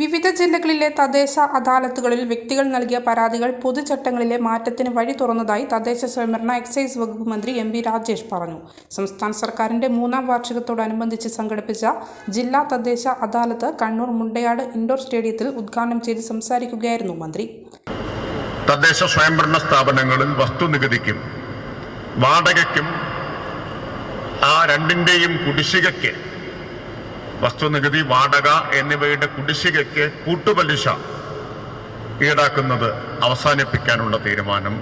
വിവിധ ജില്ലകളിലെ തദ്ദേശ അദാലത്തുകളിൽ വ്യക്തികൾ നൽകിയ പരാതികൾ പൊതുചട്ടങ്ങളിലെ മാറ്റത്തിന് വഴി തുറന്നതായി തദ്ദേശ സ്വയംഭരണ എക്സൈസ് വകുപ്പ് മന്ത്രി എം വി രാജേഷ് പറഞ്ഞു. സംസ്ഥാന സർക്കാരിന്റെ മൂന്നാം വാർഷികത്തോടനുബന്ധിച്ച് സംഘടിപ്പിച്ച ജില്ലാ തദ്ദേശ അദാലത്ത് കണ്ണൂർ മുണ്ടയാട് ഇൻഡോർ സ്റ്റേഡിയത്തിൽ ഉദ്ഘാടനം ചെയ്ത് സംസാരിക്കുകയായിരുന്നു മന്ത്രി. തദ്ദേശ സ്വയംഭരണ സ്ഥാപനങ്ങളിൽ വസ്തുനികുതിക്കും വാടകയ്ക്കും ആ രണ്ടിന്റെയും കുടിശ്ശികയ്ക്ക് വസ്തുനികുതി വാടക എന്നിവയുടെ കുടിശ്ശികയ്ക്ക് കൂട്ടുപലിശ ഈടാക്കുന്നത് അവസാനിപ്പിക്കാനുള്ള തീരുമാനം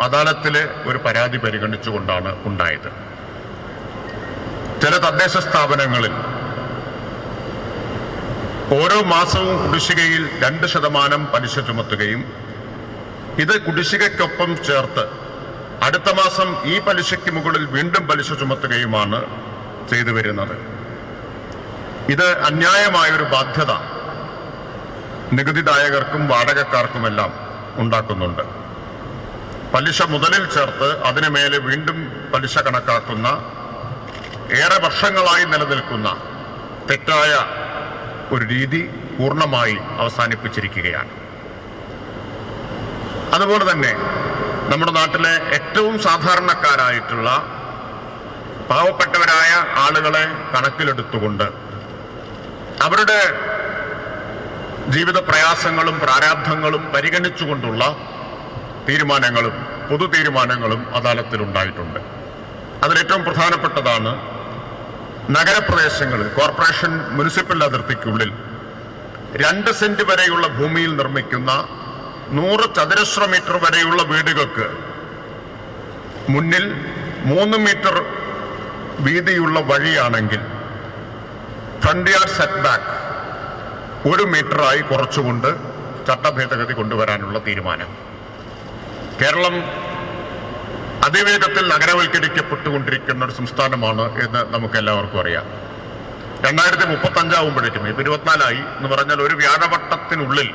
അദാലത്തിലെ ഒരു പരാതി പരിഗണിച്ചുകൊണ്ടാണ് ഉണ്ടായത്. ചില തദ്ദേശ സ്ഥാപനങ്ങളിൽ ഓരോ മാസവും കുടിശ്ശികയിൽ രണ്ട് ശതമാനം പലിശ ചുമത്തുകയും ഇത് കുടിശ്ശികയ്ക്കൊപ്പം ചേർത്ത് അടുത്ത മാസം ഈ പലിശയ്ക്ക് മുകളിൽ വീണ്ടും പലിശ ചുമത്തുകയുമാണ് ചെയ്തു വരുന്നത് ഇത് അന്യായമായൊരു ബാധ്യത നികുതിദായകർക്കും വാടകക്കാർക്കുമെല്ലാം ഉണ്ടാക്കുന്നുണ്ട്. പലിശ മുതലിൽ ചേർത്ത് അതിനു മേലെ വീണ്ടും പലിശ കണക്കാക്കുന്ന ഏറെ വർഷങ്ങളായി നിലനിൽക്കുന്ന തെറ്റായ ഒരു രീതി പൂർണമായി അവസാനിപ്പിച്ചിരിക്കുകയാണ്. അതുപോലെ തന്നെ നമ്മുടെ നാട്ടിലെ ഏറ്റവും സാധാരണക്കാരായിട്ടുള്ള പാവപ്പെട്ടവരായ ആളുകളെ കണക്കിലെടുത്തുകൊണ്ട് അവരുടെ ജീവിത പ്രയാസങ്ങളും പ്രാരാബ്ധങ്ങളും പരിഗണിച്ചുകൊണ്ടുള്ള തീരുമാനങ്ങളും പൊതു തീരുമാനങ്ങളും അദാലത്തിൽ ഉണ്ടായിട്ടുണ്ട് അതിലേറ്റവും പ്രധാനപ്പെട്ടതാണ് നഗരപ്രദേശങ്ങളിൽ കോർപ്പറേഷൻ മുനിസിപ്പൽ അതിർത്തിക്കുള്ളിൽ രണ്ട് സെന്റ് വരെയുള്ള ഭൂമിയിൽ നിർമ്മിക്കുന്ന നൂറ് ചതുരശ്ര മീറ്റർ വരെയുള്ള വീടുകൾക്ക് മുന്നിൽ മൂന്ന് മീറ്റർ വീതിയുള്ള വഴിയാണെങ്കിൽ ഫ്രണ്ട് യാർഡ് സെറ്റ് ബാക്ക് ഒരു മീറ്ററായി കുറച്ചുകൊണ്ട് ചട്ടഭേദഗതി കൊണ്ടുവരാനുള്ള തീരുമാനം. കേരളം അതിവേഗത്തിൽ നഗരവൽക്കരിക്കപ്പെട്ടുകൊണ്ടിരിക്കുന്ന ഒരു സംസ്ഥാനമാണ് എന്ന് നമുക്ക് എല്ലാവർക്കും അറിയാം. രണ്ടായിരത്തി മുപ്പത്തി അഞ്ചാവുമ്പോഴേക്കും ഇപ്പൊ ഇരുപത്തിനാലായി എന്ന് പറഞ്ഞാൽ ഒരു വ്യാഴവട്ടത്തിനുള്ളിൽ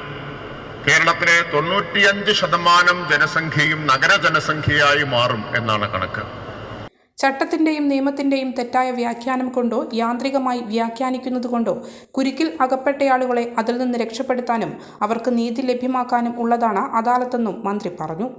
കേരളത്തിലെ തൊണ്ണൂറ്റിയഞ്ച് ശതമാനം ജനസംഖ്യയും നഗര ജനസംഖ്യയായി മാറും എന്നാണ് കണക്ക്. ചട്ടത്തിന്റെയും നിയമത്തിന്റെയും തെറ്റായ വ്യാഖ്യാനം കൊണ്ടോ യാന്ത്രികമായി വ്യാഖ്യാനിക്കുന്നത് കൊണ്ടോ കുരുക്കിൽ അകപ്പെട്ടയാളുകളെ അതിൽ നിന്ന് രക്ഷപ്പെടുത്താനും അവർക്ക് നീതി ലഭ്യമാക്കാനും ഉള്ളതാണ് അദാലത്തെന്നും മന്ത്രി പറഞ്ഞു.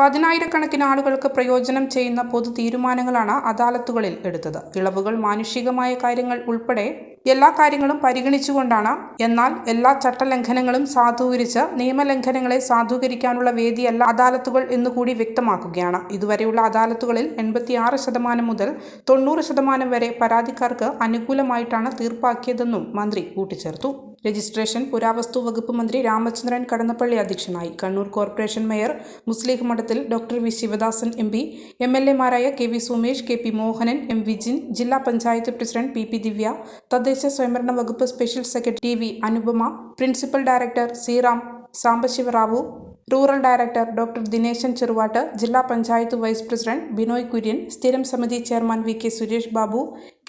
പതിനായിരക്കണക്കിന് ആളുകൾക്ക് പ്രയോജനം ചെയ്യുന്ന പൊതു തീരുമാനങ്ങളാണ് അദാലത്തുകളിൽ എടുത്തത്. ഇളവുകൾ മാനുഷികമായ കാര്യങ്ങൾ ഉൾപ്പെടെ എല്ലാ കാര്യങ്ങളും പരിഗണിച്ചുകൊണ്ടാണ്. എന്നാൽ എല്ലാ ചട്ടലംഘനങ്ങളും സാധൂകരിച്ച് നിയമലംഘനങ്ങളെ സാധൂകരിക്കാനുള്ള വേദിയല്ല അദാലത്തുകൾ എന്നുകൂടി വ്യക്തമാക്കുകയാണ്. ഇതുവരെയുള്ള അദാലത്തുകളിൽ എൺപത്തിയാറ് ശതമാനം മുതൽ തൊണ്ണൂറ് ശതമാനം വരെ പരാതിക്കാർക്ക് അനുകൂലമായിട്ടാണ് തീർപ്പാക്കിയതെന്നും മന്ത്രി കൂട്ടിച്ചേർത്തു. രജിസ്ട്രേഷൻ പുരാവസ്തു വകുപ്പ് മന്ത്രി രാമചന്ദ്രൻ കടന്നപ്പള്ളി അധ്യക്ഷനായി. കണ്ണൂർ കോർപ്പറേഷൻ മേയർ മുസ്ലിം മഠത്തിൽ doctor V. Sivadasan M. P. M. L. എമാരായ K. V. Sumesh K. P. Mohanan M. Vijin ജില്ലാ panchayat president P. P. Divya തദ്ദേശ സ്വയംഭരണ വകുപ്പ് special secretary V. Anupama principal director Sriram Sambasivarao rural director doctor Dineshan Cheruvattu ജില്ലാ പഞ്ചായത്ത് വൈസ് പ്രസിഡന്റ് ബിനോയ് കുര്യൻ സ്ഥിരം സമിതി chairman V. K. Suresh Babu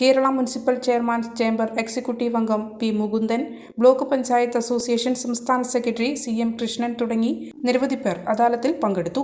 Kerala municipal chairman chamber executive അംഗം P Mukundan block panchayat association സംസ്ഥാന സെക്രട്ടറി സി എം കൃഷ്ണൻ തുടങ്ങി നിരവധി പേർ അദാലത്തിൽ പങ്കെടുത്തു.